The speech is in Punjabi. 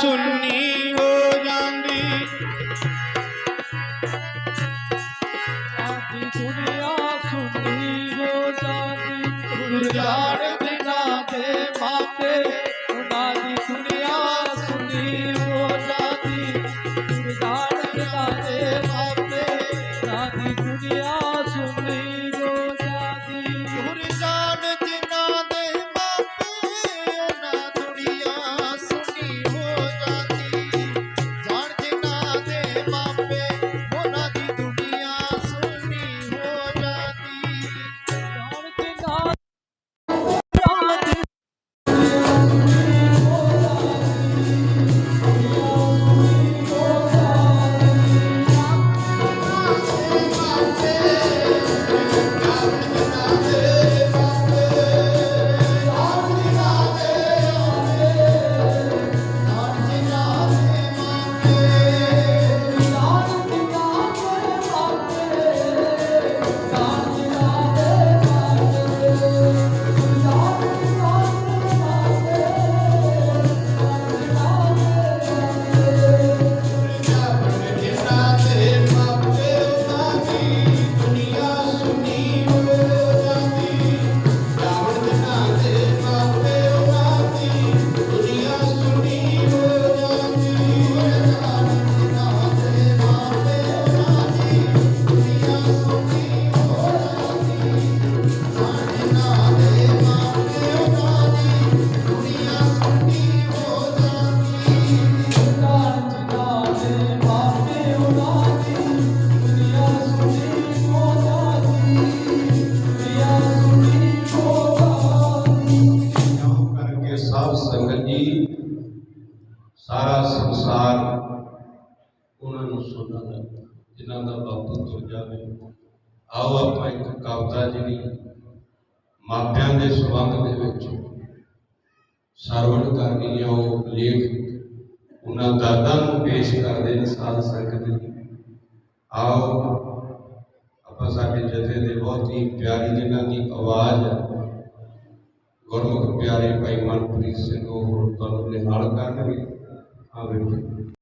ਸੁੰਨੀ ਹੋ ਜਾਂਦੀ ਆਦੀ ਦੁਨੀਆ ਸੁਣੀ ਹੋ ਜਾਂਦੀ ਗੁਰਜਾਨ ਦਿਨਾਂ ਦੇ ਮਾਪੇ ਜਿਨ੍ਹਾਂ ਸਾਰਾ ਸੰਸਾਰ ਉਹਨਾਂ ਨੂੰ ਸੁਣਦਾ ਜਿਨ੍ਹਾਂ ਦਾ ਬਾਪੂ ਤੁਰ ਜਾਵੇ। ਆਓ ਆਪਾਂ ਇੱਕ ਕਵਿਤਾ ਜਿਹੜੀ ਮਾਪਿਆਂ ਦੇ ਸੰਬੰਧ ਦੇ ਵਿੱਚ ਸਰਵਣ ਕਰਨੀ ਹੈ, ਉਹ ਲੇਖ ਉਹਨਾਂ ਦਾਦਾ ਨੂੰ ਪੇਸ਼ ਕਰਦੇ ਨੇ ਸਾਧ ਸੰਗਤ ਜੀ ਆਓ ਆਪਾਂ ਸਾਡੇ ਜਥੇ ਦੇ ਬਹੁਤ ਹੀ ਪਿਆਰੀ ਜਿਨ੍ਹਾਂ ਦੀ ਆਵਾਜ਼ ਗੁਰਮੁਖ ਪਿਆਰੇ ਭਾਈ ਮਨਪ੍ਰੀਤ ਸਿੰਘ, ਉਹ ਤੁਹਾਨੂੰ ਨਿਹਾਲ ਕਰਨਗੇ। ਆ ਵੇਖੋ